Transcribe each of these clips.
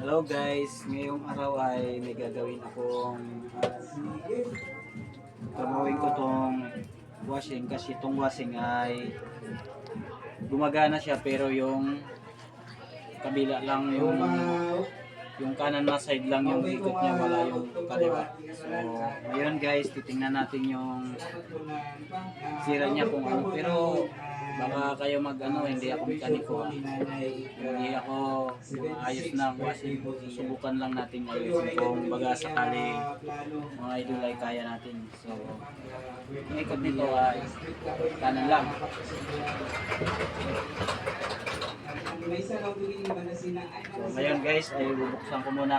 Hello guys, ngayong araw ay may gagawin akong uh, gagawin ko tong washing kasi itong washing ay gumagana siya pero yung kabila lang yung yung kanan na side lang yung ikot niya wala yung kaliwa. So ngayon guys, titingnan natin yung sira niya kung ano. Pero baka kayo mag ano, hindi ako mekaniko. ah. Hindi ako ayos na washing. Susubukan lang natin ayusin kung baga sakali mga idol ay kaya natin. So, ang ikot nito ay kanan lang. So, ngayon guys, ay bubuksan ko muna.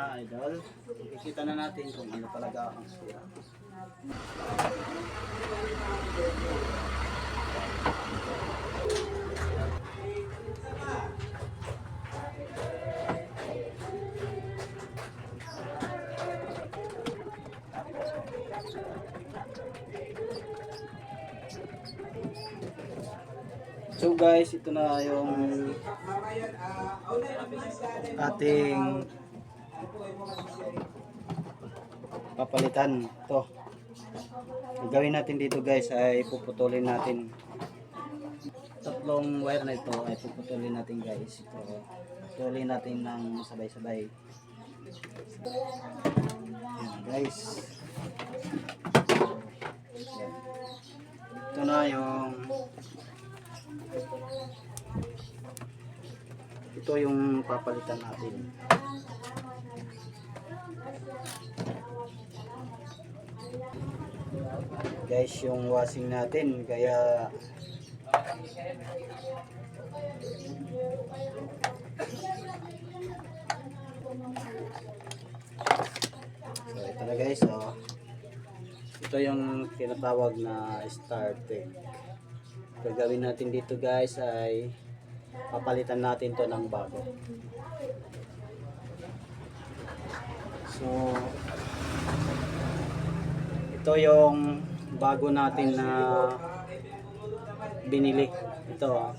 idol. Ikita na natin kung ano talaga ang sira. So guys, ito na yung ating papalitan. Ito. Ang gawin natin dito guys ay puputulin natin. Tatlong wire na ito ay puputulin natin guys. Ito. Putulin natin ng sabay-sabay. Ayan, guys. Ito na yung ito yung papalitan natin. Guys, yung washing natin kaya So ito na guys, oh. Ito yung tinatawag na starter. Gagawin natin dito guys ay papalitan natin to ng bago. So ito yung bago natin na binili. Ito. ah.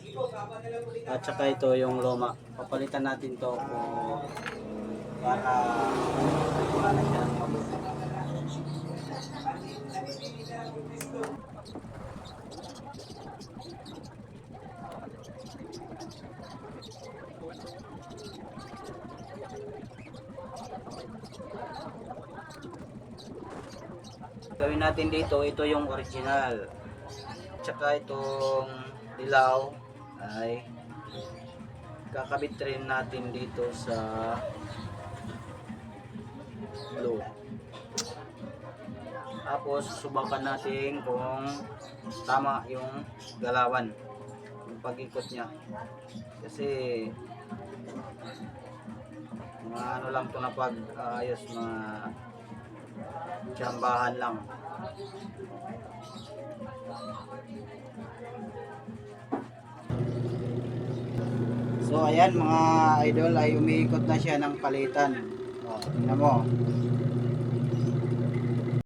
At saka ito yung loma. Papalitan natin to kung para wala na siya ng mabuti. Gawin natin dito, ito yung original. Tsaka itong dilaw ay kakabit rin natin dito sa blue. Tapos subukan natin kung tama yung galawan, yung pag-ikot niya. Kasi mga ano lang to na pag-ayos, mga tsambahan lang. So ayan mga idol ay umiikot na siya ng palitan. O, tingnan mo.